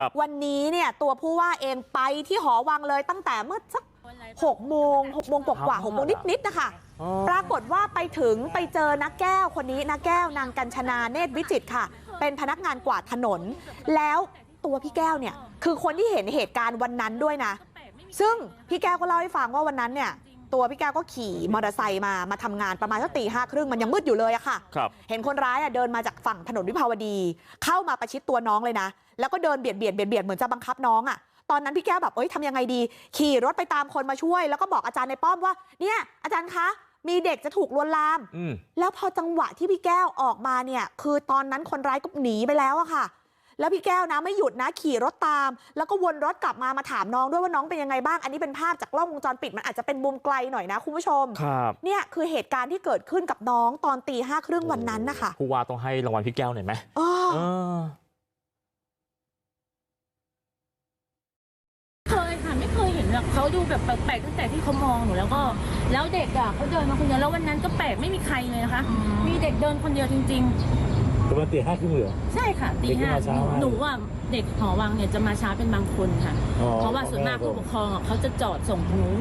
ครับวันนี้เนี่ยตัวผู้ว่าเองไปที่หอวังเลยตั้งแต่เมื่อสักหกโมงหกโมงกว่าๆหกโมงนิดๆนะคะอ๋อปรากฏว่าไปถึงไปเจอนักแก้วคนนี้นักแก้วนางกัญชนาเนตรวิจิตรค่ะ เป็นพนักงานกวาดถนน แล้วตัวพี่แก้วเนี่ยคือคนที่เห็นเหตุการณ์วันนั้นด้วยนะ ซึ่งพี่แก้วก็เล่าให้ฟังว่าวันนั้นเนี่ย ตัวพี่แก้วก็ขี่มอเตอร์ไซค์มามาทำงานประมาณสักตีห้าครึ่งมันยังมืดอยู่เลยอะค่ะครับเห็นคนร้ายอะเดินมาจากฝั่งถนนวิภาวดีเข้ามาประชิดตัวน้องเลยนะแล้วก็เดินเบียดเบียดเบียดเบียดเหมือนจะบังคับน้องอะตอนนั้นพี่แก้วแบบเอ้ยทำยังไงดี ขี่รถไปตามคนมาช่วย แล้วก็บอกอาจารย์ในป้อมว่า เนี่ยอาจารย์คะ มีเด็กจะถูกลวนลามอืมแล้วพอจังหวะที่พี่แก้วออกมาเนี่ย คือตอนนั้นคนร้ายก็หนีไปแล้วอะค่ะ แล้วพี่แก้วนะไม่หยุดนะขี่รถตามแล้วก็วนรถกลับมามาถามน้องด้วยว่าน้องเป็นยังไงบ้างอันนี้เป็นภาพจากกล้องวงจรปิดมันอาจจะเป็นมุมไกลหน่อยนะคุณผู้ชมครับเนี่ยคือเหตุการณ์ที่เกิดขึ้นกับน้องตอนตีห้าครึ่งวันนั้นนะคะผู้ว่าต้องให้รางวัลพี่แก้วหน่อยไหมอ๋อเออเคยค่ะไม่เคยเห็นหรอกเขาดูแบบแปลกๆตั้งแต่ที่เขามองหนูแล้วก็ แล้วเด็กอะเขาเดินมาคนเดียวแล้ววันนั้นก็แปลกไม่มีใครเลยนะคะ มีเด็กเดินคนเดียวจริง ประมาณตีห้าครึ่งเหรอๆใช่ค่ะตีเด็กที่ห้ามาเช้าอะหนูว่าเด็กหอวังเนี่ยจะมาช้าเป็นบางคนค่ะ อ๋อเพราะว่าส่วนมากผู้ปกครองอะเขาจะจอดส่งตรงนู้น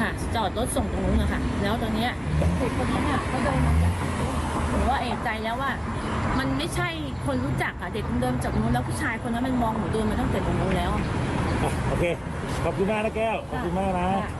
ค่ะ จอดรถส่งตรงนู้นนะคะแล้วตอนเนี้ยเด็กคนนั้นอะเขาเดินมาจากหนูว่าเอกใจแล้วว่า มันไม่ใช่คนรู้จักอะเด็กมันเดินจากนู้นแล้วผู้ชายคนนั้นมันมองหนูเดินมาตั้งแต่ตรงนู้นแล้วอะโอเค ขอบคุณมากนะแก้ว ขอบคุณมากนะ ค่ะ